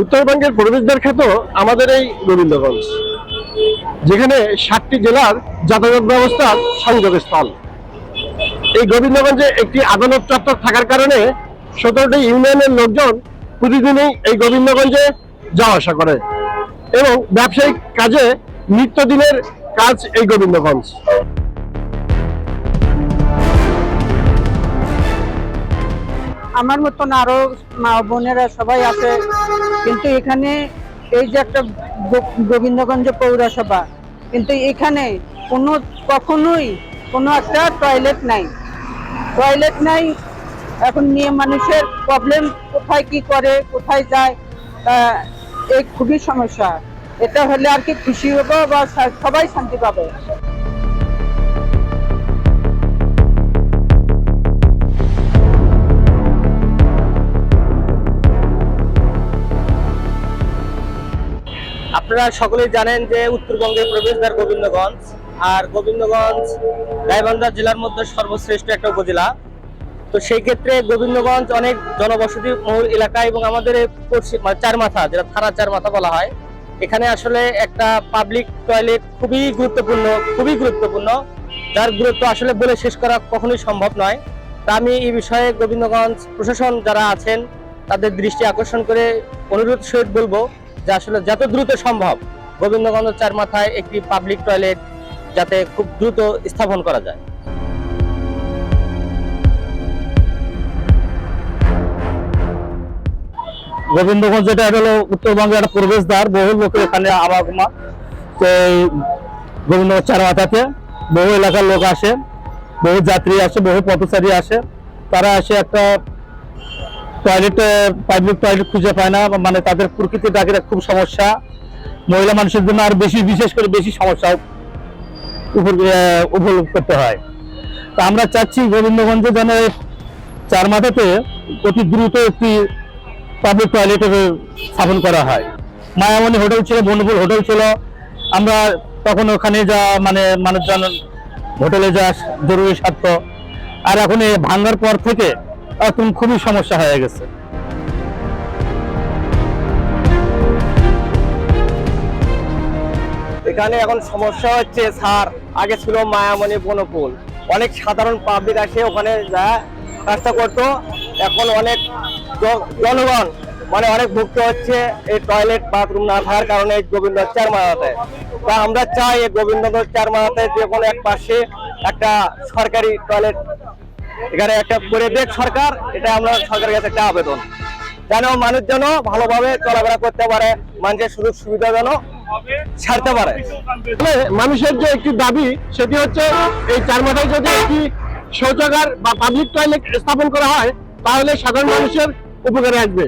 উত্তরবঙ্গের প্রবেশদ্বার খ্যাত আমাদের এই গোবিন্দগঞ্জ যেখানে ষাটটি জেলার যাতায়াত ব্যবস্থার সংযোগস্থল এই গোবিন্দগঞ্জে একটি আদালত চত্বর থাকার কারণে সতেরোটি ইউনিয়নের লোকজন প্রতিদিনই এই গোবিন্দগঞ্জে যাওয়া আসা করে এবং ব্যবসায়িক কাজে নিত্যদিনের কাজ এই গোবিন্দগঞ্জ। আমার মতন আরও মা বোনেরা সবাই আছে। কিন্তু এখানে এই যে একটা গোবিন্দগঞ্জ পৌরসভা, কিন্তু এখানে কোনো, কখনোই কোনো একটা টয়লেট নাই। টয়লেট নাই, এখন নিয়ে মানুষের প্রবলেম কোথায় কি করে, কোথায় যায় এই খুবই সমস্যা। এটা হলে আর কি খুশি হব বা সবাই শান্তি পাবে। আপনারা সকলেই জানেন যে উত্তরবঙ্গের প্রবেশদ্বার গোবিন্দগঞ্জ, আর গোবিন্দগঞ্জ গাইবান্ধা জেলার মধ্যে সর্বশ্রেষ্ঠ একটা উপজেলা। তো সেই ক্ষেত্রে গোবিন্দগঞ্জ অনেক জনবসতি বহুল এলাকা এবং আমাদের মানে চার মাথা যেটা থানা চার মাথা বলা হয়, এখানে আসলে একটা পাবলিক টয়লেট খুবই গুরুত্বপূর্ণ খুবই গুরুত্বপূর্ণ, যার গুরুত্ব আসলে বলে শেষ করা কখনোই সম্ভব নয়। তা আমি এই বিষয়ে গোবিন্দগঞ্জ প্রশাসন যারা আছেন, তাদের দৃষ্টি আকর্ষণ করে অনুরোধ সহিত বলব। যে আসলে যত দ্রুত সম্ভব গোবিন্দগঞ্জ চার মাথায় একটি পাবলিক টয়লেট যাতে খুব দ্রুত স্থাপন করা যায়। গোবিন্দগঞ্জ যেটা হলো উত্তরবঙ্গের একটা প্রবেশদ্বার, বহু লোকের এখানে আবাগমা। তো গোবিন্দগঞ্জ চার মাথাতে বহু এলাকার লোক আসে, বহু যাত্রী আসে, বহু পথচারী আসে। তারা আসে একটা টয়লেট পাবলিক টয়লেট খুঁজে পায় না মানে তাদের প্রকৃতি ডাকের খুব সমস্যা। মহিলা মানুষের জন্য আর বেশি, বিশেষ করে বেশি সমস্যা উপলব্ধ করতে হয়। তা আমরা চাচ্ছি গোবিন্দগঞ্জে যেন চার মাথাতে অতি দ্রুত একটি পাবলিক টয়লেটের স্থাপন করা হয়। মায়ামণি হোটেল ছিল, বনপুর হোটেল ছিল। আমরা তখন ওখানে যা মানে মানুষজন হোটেলে যা জরুরি স্বার্থ আর এখন ভাঙার পর থেকে এখন খুবই সমস্যা হয়ে গেছে। এখানে এখন সমস্যা হচ্ছে, স্যার, আগে ছিল মায়ামণি বনপুল অনেক সাধারণ পাবলিক আসে ওখানে যা কাজটা করতো। এখন অনেক জনগণ মানে অনেক ভুগতে হচ্ছে এই টয়লেট বাথরুম না থাকার কারণে গোবিন্দ চার মারাতে তা আমরা চাই এই গোবিন্দ চার মারাতে যে কোনো এক পাশে একটা সরকারি টয়লেট এখানে একটা করে দেখ সরকার, এটা আমরা সরকারের কাছে একটা আবেদন। যেন মানুষ যেন ভালোভাবে চলাফেরা করতে পারে, মানুষের সুযোগ সুবিধা যেন ছাড়তে পারে। মানুষের যে একটি দাবি, সেটি হচ্ছে এই চার মাথায় যদি একটি শৌচাগার বা পাবলিক টয়লেট স্থাপন করা হয়, তাহলে সাধারণ মানুষের উপকারে আসবে।